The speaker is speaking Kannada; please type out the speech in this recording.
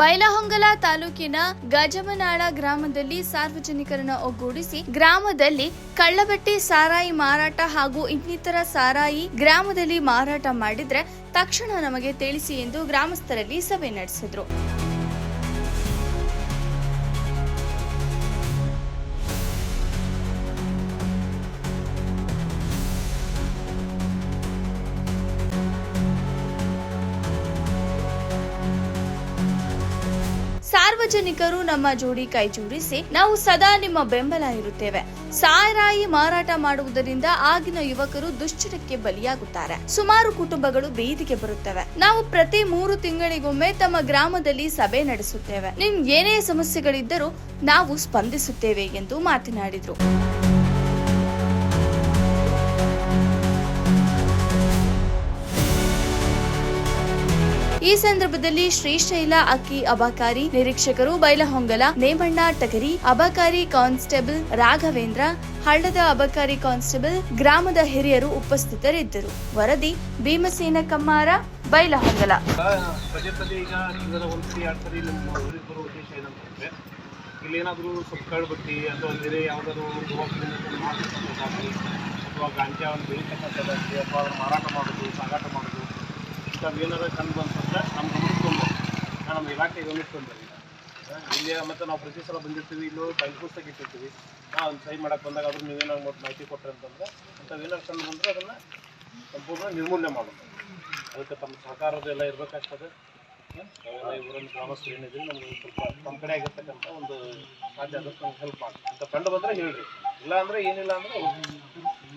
ಬೈಲಹೊಂಗಲ ತಾಲೂಕಿನ ಗಜಮನಾಳ ಗ್ರಾಮದಲ್ಲಿ ಸಾರ್ವಜನಿಕರನ್ನು ಒಗ್ಗೂಡಿಸಿ ಗ್ರಾಮದಲ್ಲಿ ಕಳ್ಳಬಟ್ಟಿ ಸಾರಾಯಿ ಮಾರಾಟ ಹಾಗೂ ಇನ್ನಿತರ ಸಾರಾಯಿ ಗ್ರಾಮದಲ್ಲಿ ಮಾರಾಟ ಮಾಡಿದ್ರೆ ತಕ್ಷಣ ನಮಗೆ ತಿಳಿಸಿ ಎಂದು ಗ್ರಾಮಸ್ಥರಲ್ಲಿ ಸಭೆ ನಡೆಸಿದ್ರು. ಸಾರ್ವಜನಿಕರು ನಮ್ಮ ಜೋಡಿ ಕೈ ಜೋಡಿಸಿ ನಾವು ಸದಾ ನಿಮ್ಮ ಬೆಂಬಲ ಇರುತ್ತೇವೆ. ಸಾರಾಯಿ ಮಾರಾಟ ಮಾಡುವುದರಿಂದ ಆಗಿನ ಯುವಕರು ದುಶ್ಚಟಕ್ಕೆ ಬಲಿಯಾಗುತ್ತಾರೆ. ಸುಮಾರು ಕುಟುಂಬಗಳು ಬೀದಿಗೆ ಬರುತ್ತವೆ. ನಾವು ಪ್ರತಿ ಮೂರು ತಿಂಗಳಿಗೊಮ್ಮೆ ತಮ್ಮ ಗ್ರಾಮದಲ್ಲಿ ಸಭೆ ನಡೆಸುತ್ತೇವೆ. ನಿಮ್ ಏನೇ ಸಮಸ್ಯೆಗಳಿದ್ದರೂ ನಾವು ಸ್ಪಂದಿಸುತ್ತೇವೆ ಎಂದು ಮಾತನಾಡಿದ್ರು. ಈ ಸಂದರ್ಭದಲ್ಲಿ ಶ್ರೀಶೈಲ ಅಕ್ಕಿ ಅಬಕಾರಿ, ನಿರೀಕ್ಷಕರು ಬೈಲಹೊಂಗಲ, ನೇಮಣ್ಣ ಟಗರಿ ಅಬಕಾರಿ ಕಾನ್ಸ್ಟೇಬಲ್ ರಾಘವೇಂದ್ರ, ಹಳ್ಳದ ಅಬಕಾರಿ ಕಾನ್ಸ್ಟೇಬಲ್ ಗ್ರಾಮದ ಹಿರಿಯರು ಉಪಸ್ಥಿತರಿದ್ದರು. ವರದಿ ಭೀಮಸೇನ ಕಮ್ಮಾರ, ಬೈಲಹೊಂಗಲ. ಇಲ್ಲೇನಾದರೂ ಸ್ವಲ್ಪ ಬಟ್ಟಿ ಅಥವಾ ಬೇರೆ ಯಾವುದಾದ್ರು ಅಥವಾ ಗಾಂಜಾ ಒಂದು ಬೆಳೀತಕ್ಕಂಥದ್ದಾಗಲಿ ಅಥವಾ ಮಾರಾಟ ಮಾಡೋದು, ಸಾಗಾಟ ಮಾಡೋದು ಇಂಥವು ಏನಾದ್ರು ಕಂಡು ಬಂತಂದ್ರೆ ನಮ್ಮ ಗಮನಕ್ಕೆ ತಂದು ನಮ್ಮ ಇಲಾಖೆ ಗಮನಕ್ಕೆ ತಂದರೆ ಇಲ್ಲಿ ಮತ್ತು ನಾವು ಪ್ರತಿ ಸಲ ಬಂದಿರ್ತೀವಿ, ಇಲ್ಲೂ ಟೈಮ್ ಪುಸ್ತಕ ಇಟ್ಟಿರ್ತೀವಿ ಒಂದು ಸಹಿ ಮಾಡಕ್ಕೆ ಬಂದಾಗ ಅದ್ರ ನೀವೇನಾದ್ರು ಮತ್ತು ಮಾಹಿತಿ ಕೊಟ್ಟರೆ ಅಂತಂದ್ರೆ ಅಂಥವು ಏನಾರ ಕಂಡು ಬಂದರೆ ಅದನ್ನು ಸಂಪೂರ್ಣ ನಿರ್ಮೂಲನೆ ಮಾಡೋದು. ಅದಕ್ಕೆ ತಮ್ಮ ಸಹಕಾರದ ಎಲ್ಲ ಇರಬೇಕಾಗ್ತದೆ. ಇವರನ್ನು ಗ್ರಾಮಸ್ಥರು ಏನಿದೆ ನಮಗೆ ಸ್ವಲ್ಪ ನಮ್ಮ ಕಡೆ ಆಗಿರ್ತಕ್ಕಂಥ ಒಂದು ಸಾಧ್ಯ ಆದಷ್ಟು ನಮ್ಗೆ ಹೆಲ್ಪ್ ಮಾಡಿ ಅಂತ ಕಂಡು ಬಂದರೆ ಹೇಳ್ರಿ. ಇಲ್ಲ ಅಂದರೆ ಏನಿಲ್ಲ ಅಂದರೆ